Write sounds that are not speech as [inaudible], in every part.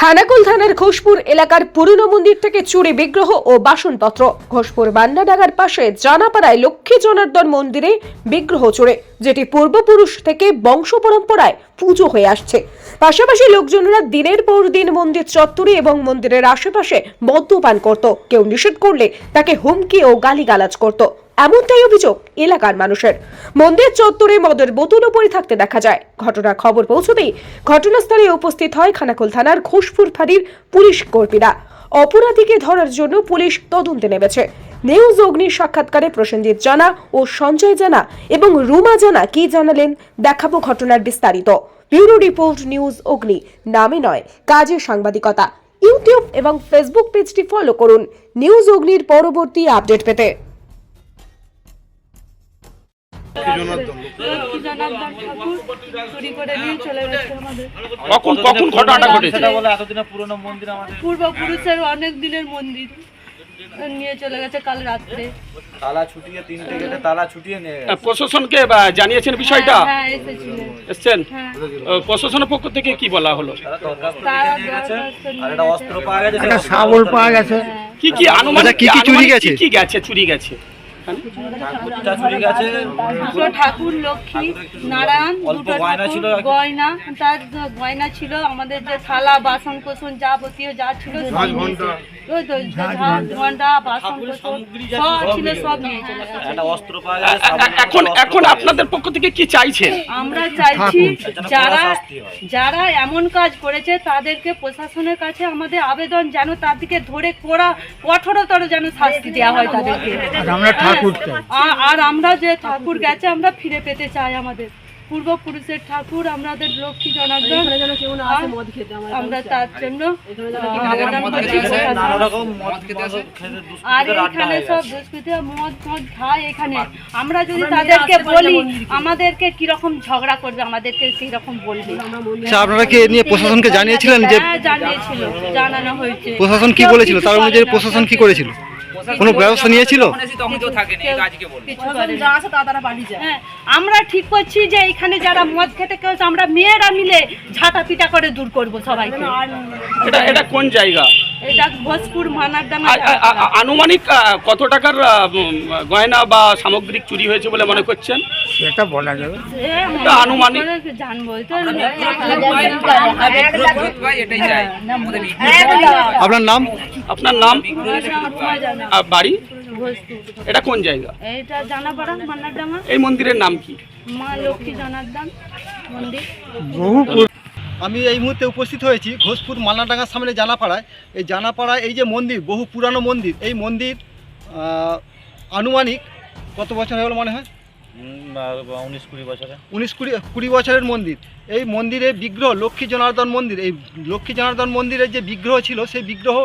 খানাকুল থানার ঘোষপুর এলাকার পুরনো মন্দির থেকে চুরি বিগ্রহ ও বাসনপত্র। ঘোষপুর বান্নাডাঙ্গার পাশে জানাপাড়ায় লক্ষ্মী জনার্দন মন্দিরে বিগ্রহ চুরে, যেটি পূর্বপুরুষ থেকে বংশ পরম্পরায় পুজো হয়ে আসছে। পাশাপাশি লোকজনেরা দিনের পর দিন মন্দির চত্বরে এবং মন্দিরের আশেপাশে মদ্যপান করত। কেউ নিষেধ করলে তাকে হুমকি ও গালিগালাজ করত। এমনটাই অভিযোগ এলাকার মানুষের। মন্দির চত্বরে মদের বোতলও পড়ে থাকতে দেখা যায়। ঘটনার খবর পৌঁছতেই ঘটনাস্থলে উপস্থিত হয় খানাকুল থানার ঘোষপুর ফাঁড়ির পুলিশ কর্মীরা। অপরাধীকে ধরার জন্য পুলিশ তদন্তে নেমেছে। নিউজ অগ্নির সাক্ষাৎকারে প্রসেনজিৎ জানা ও সঞ্জয় জানা এবং রুমা জানা কি জানালেন দেখাবো ঘটনার বিস্তারিত। ব্যুরো রিপোর্ট নিউজ অগ্নি, নামে নয় কাজের সাংবাদিকতা। ইউটিউব এবং ফেসবুক পেজটি ফলো করুন। নিউজ অগ্নির পরবর্তী আপডেট পেতে। কখন কখন ঘটনাটা ঘটেছে? সেটা বলে এতদিনের পুরনো মন্দির আমাদের। পূর্বপুরুষের অনেক দিনের মন্দির নিয়ে চলে গেছে কাল রাত্রে। তালা ছুটিয়ে তিনটে গেটে তালা ছুটিয়ে নিয়ে প্রশাসনকে জানিয়েছেন বিষয়টা? হ্যাঁ হ্যাঁ, এসছেন? হ্যাঁ। প্রশাসনের পক্ষ থেকে কি বলা হলো। অস্ত্র পাওয়া গেছে শাবল পাওয়া গেছে। কি কি আনুমানিক আচ্ছা, কি কি চুরি গেছে? কি কি গেছে চুরি গেছে? চুরি গেছে দুটো ঠাকুর লক্ষ্মী নারায়ণ দুটো ঠাকুর গয়না তার গয়না ছিল আমাদের যে থালা বাসন কোসন যাবতীয় যা ছিল সব নিয়েছে। ওই তো ঘণ্টা বাসন কোসন সব ছিল সব নিয়ে চলে গেছে। একটা অস্ত্র পাওয়া আ- গেছে আ- সামনে এখন এখন আপনাদের পক্ষ থেকে কি চাইছেন? আমরা চাইছি যারা। যারা এমন কাজ করেছে তাদেরকে প্রশাসনের কাছে আমাদের আবেদন যেন তাদেরকে ধরে কড়া কঠোরতর যেন শাস্তি দেওয়া হয় তাদেরকে। আমরা আর আমরা যে ঠাকুর গেছে আমরা ফিরে পেতে চাই আমাদের। পূর্বপুরুষের ঠাকুর আমাদের লক্ষ্মী জনার্দন। আমরা তার জন্য আর এখানে সব। মদ মদ খায় এখানে। আমরা যদি তাদেরকে বলি আমাদেরকে কীরকম ঝগড়া করবে আমাদেরকে সেই রকম বলবে আচ্ছা আপনারা কি নিয়ে প্রশাসনকে জানিয়েছিলেন যে হ্যাঁ জানিয়েছিল জানানো হয়েছে। প্রশাসন কি বলেছিল? তার অনুযায়ী করে প্রশাসন কি করেছিল? কোনো ব্যবস্থা নিয়েছিল। হ্যাঁ, আমরা ঠিক করছি যে এখানে যারা মদ খেতে কেউ আমরা মেয়েরা মিলে ঝাঁটা পিটা করে দূর করব সবাই এটা এটা কোন জায়গা? এটা ভোজপুর আনুমানিক কত টাকার গয়না বা সামগ্রিক চুরি হয়েছে বলে মনে করছেন? সেটা বলা যাবে। আনুমানিক- জানব? আপনার নাম? আপনার নাম? বাড়ি? এটা কোন জায়গা? এটা এই মন্দিরের নাম কি? মা লক্ষ্মী জনার্দন মন্দির। বহু আমি এই মুহূর্তে উপস্থিত হয়েছি ঘোষপুর মালনাডাঙ্গার সামনে জানাপাড়ায়। এই জানাপাড়ায় এই যে মন্দির বহু পুরানো মন্দির এই মন্দির আনুমানিক কত বছর হয়ে মনে হয়? উনিশ কুড়ি বছরে। উনিশ কুড়ি কুড়ি বছরের মন্দির। এই মন্দিরে বিগ্রহ লক্ষ্মী জনার্দন মন্দির এই লক্ষ্মী জনার্দন মন্দিরের যে বিগ্রহ ছিল সেই বিগ্রহ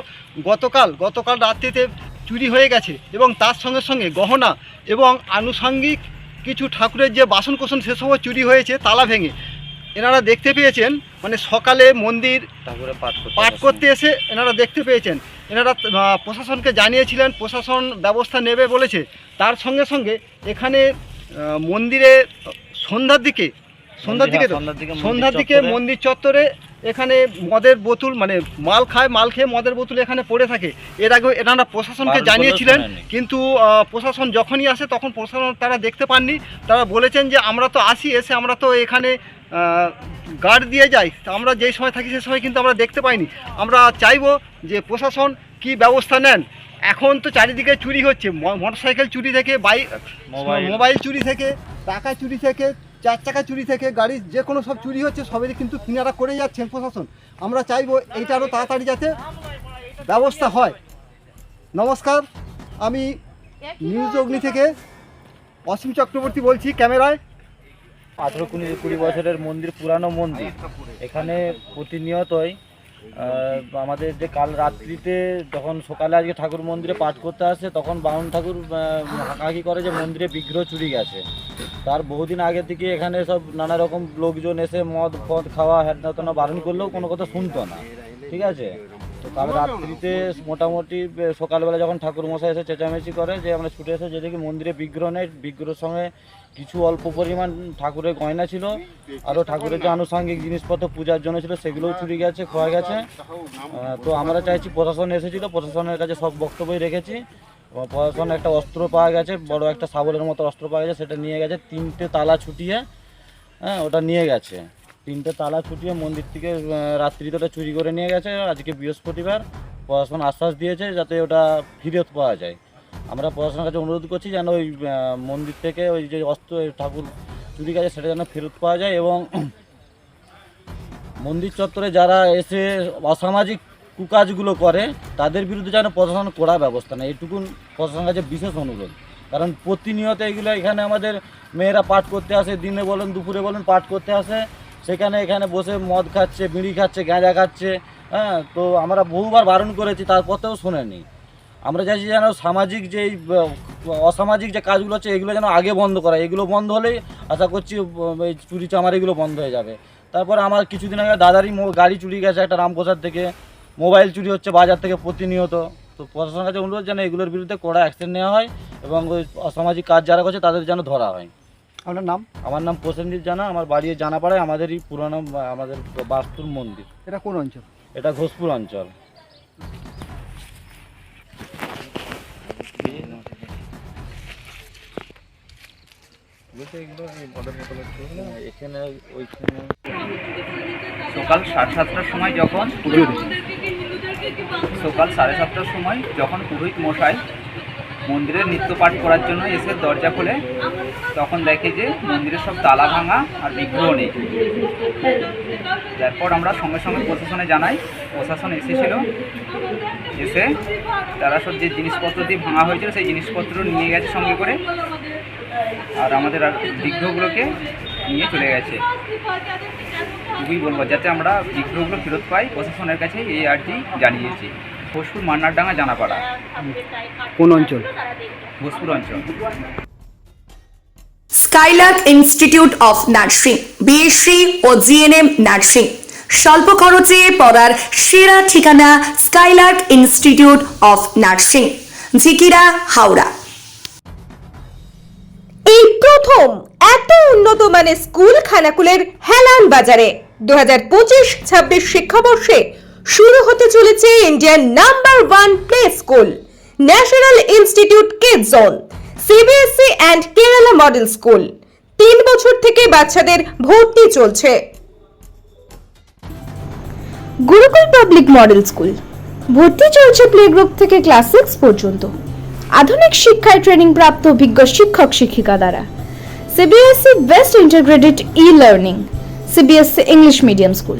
গতকাল গতকাল রাত্রিতে চুরি হয়ে গেছে এবং তার সঙ্গে সঙ্গে গহনা এবং আনুষঙ্গিক কিছু ঠাকুরের যে বাসন কোসন সেসবও চুরি হয়েছে তালা ভেঙে। এনারা দেখতে পেয়েছেন মানে সকালে মন্দির পাঠ করতে এসে এনারা দেখতে পেয়েছেন। এনারা প্রশাসনকে জানিয়েছিলেন প্রশাসন ব্যবস্থা নেবে বলেছে। তার সঙ্গে সঙ্গে এখানে মন্দিরে সন্ধ্যার দিকে সন্ধ্যার দিকে তো? সন্ধ্যার দিকে মন্দির চত্বরে। এখানে মদের বোতল মানে মাল খায় মাল খেয়ে মদের বোতল এখানে পড়ে থাকে। এর আগে এনারা প্রশাসনকে জানিয়েছিলেন কিন্তু প্রশাসন যখনই আসে তখন প্রশাসন তারা দেখতে পাননি। তারা বলেছেন যে আমরা তো আসি এসে আমরা তো এখানে গার্ড দিয়ে যাই তা আমরা যেই সময় থাকি সেই সময় কিন্তু আমরা দেখতে পাইনি। আমরা চাইব যে প্রশাসন কি ব্যবস্থা নেন। এখন তো চারিদিকে চুরি হচ্ছে মোটরসাইকেল চুরি থেকে বাইক মোবাইল। মোবাইল চুরি থেকে টাকা চুরি থেকে চার চাকা চুরি থেকে গাড়ির যে কোনো সব চুরি হচ্ছে সবেরই কিন্তু কিনারা করে যাচ্ছেন প্রশাসন। আমরা চাইব এইটা আরও তাড়াতাড়ি যাতে ব্যবস্থা হয়। নমস্কার আমি নিউজ অগ্নি থেকে অসীম চক্রবর্তী বলছি ক্যামেরায়। আঠেরো কুড়ি কুড়ি বছরের মন্দির, পুরানো মন্দির। এখানে প্রতিনিয়তই আমাদের যে কাল রাত্রিতে যখন সকালে আজকে ঠাকুর মন্দিরে পাঠ করতে আসে, তখন বামুন ঠাকুর হাঁকাহাঁকি করে যে মন্দিরে বিগ্রহ চুরি গেছে। তার বহুদিন আগে থেকে এখানে সব নানা রকম লোকজন এসে মদ, ফদ খাওয়া হ্যাটনা বারণ করলেও কোনো কথা শুনতো না। ঠিক আছে? তো কাল রাত্রিতে মোটামুটি সকালবেলা যখন ঠাকুর মশাই এসে চেঁচামেচি করে যে আমরা ছুটে এসে যে দেখি মন্দিরে বিগ্রহ নেই, বিগ্রহের সঙ্গে কিছু অল্প পরিমাণ ঠাকুরের গয়না ছিল। আরও ঠাকুরের যে আনুষঙ্গিক জিনিসপত্র পূজার জন্য ছিল, সেগুলোও চুরি গেছে, খোয়া গেছে। তো আমরা চাইছি প্রশাসন এসেছিল, প্রশাসনের কাছে সব বক্তব্যই রেখেছি। প্রশাসন একটা অস্ত্র পাওয়া গেছে, বড় একটা সাবলের মতো অস্ত্র পাওয়া গেছে, সেটা নিয়ে গেছে, তিনটে তালা ছুটিয়ে হ্যাঁ ওটা নিয়ে গেছে। তিনটে তালা ছুটিয়ে মন্দির থেকে আহ, রাত্রিতে ওটা চুরি করে নিয়ে গেছে। আজকে বৃহস্পতিবার প্রশাসন আশ্বাস দিয়েছে যাতে ওটা ফিরত পাওয়া যায়। আমরা প্রশাসনের কাছে অনুরোধ করছি যেন ওই মন্দির থেকে ওই যে অস্ত্র ঠাকুর চুরি গেছে সেটা যেন ফেরত পাওয়া যায় এবং [clears throat] মন্দির চত্বরে যারা এসে অসামাজিক কুকাজগুলো করে তাদের বিরুদ্ধে যেন প্রশাসন কড়া ব্যবস্থা নেয়। এটুকুন প্রশাসনের কাছে বিশেষ অনুরোধ। কারণ প্রতিনিয়ত এগুলো এখানে আমাদের মেয়েরা পাঠ করতে আসে দিনে বলেন দুপুরে বলেন পাঠ করতে আসে। সেখানে এখানে বসে মদ খাচ্ছে, বিড়ি খাচ্ছে, গাঁজা খাচ্ছে হ্যাঁ? তো আমরা বহুবার বারণ করেছি তারপরেও শোনেনি। আমরা চাইছি যেন সামাজিক যে অসামাজিক যে কাজগুলো আছে, এগুলো যেন আগে বন্ধ করা এগুলো বন্ধ হলেই আশা করছি এই চুরি চামার এগুলো বন্ধ হয়ে যাবে। তারপর আমার কিছুদিন আগে দাদারই গাড়ি চুরি গেছে একটা রামপ্রসাদ থেকে। মোবাইল চুরি হচ্ছে বাজার থেকে প্রতিনিয়ত। তো প্রশাসনের কাছে অনুরোধ যেন এগুলোর বিরুদ্ধে কড়া অ্যাকশন নেওয়া হয় এবং ওই অসামাজিক কাজ যারা করছে, তাদের যেন ধরা হয়। আপনার নাম? আমার নাম প্রসেনজিৎ জানা আমার বাড়ি জানাপাড়ায় আমাদেরই পুরানো আমাদের বাস্তুর মন্দির। এটা কোন অঞ্চল? এটা ঘোষপুর অঞ্চল। এখানে ওইখানে সকাল সাড়ে সাতটার সময় যখন সকাল সাড়ে সাতটার সময় যখন পুরোহিত মশাই মন্দিরের নিত্য পাঠ করার জন্য এসে দরজা খোলে। তখন দেখে যে মন্দিরের সব তালা ভাঙা আর বিগ্রহ নেই। তারপর আমরা সঙ্গে সঙ্গে প্রশাসনে জানাই। প্রশাসন এসেছিল। এসে তারা সব যে জিনিসপত্র দিয়ে ভাঙা হয়েছিল, সেই জিনিসপত্র নিয়ে গেছে সঙ্গে করে। আর আমাদের আর বিগ্রহগুলোকে নিয়ে চলে গেছে। খুবই বলব, যাতে আমরা বিগ্রহগুলো ফেরত পাই। প্রশাসনের কাছে এই আর্জি জানিয়েছি। ভোজপুর মান্নারডাঙ্গা জানাপাড়া। কোন অঞ্চল? ভোজপুর অঞ্চল। Skylark institute of nursing BSc O GNM nursing. স্বল্প খরচে পড়ার সেরা ঠিকানা Skylark institute of nursing Jhikira Howrah. এই প্রথম এত উন্নত মানের স্কুল খানাকুলের হেলান বাজারে। দু হাজার পঁচিশ ছাব্বিশ শিক্ষাবর্ষে শুরু হতে চলেছে Indian number one play school, national institute kid zone, CBSE and Kerala model school. তিন বছর থেকে বাচ্চাদের ভর্তি চলছে। গুরুকুল পাবলিক মডেল স্কুল, ভর্তি চলছে প্লে গ্রুপ থেকে ক্লাস সিক্স পর্যন্ত। আধুনিক শিক্ষায় ট্রেনিং প্রাপ্ত অভিজ্ঞ শিক্ষক শিক্ষিকা দ্বারা। CBSE best integrated e learning CBSE English medium school.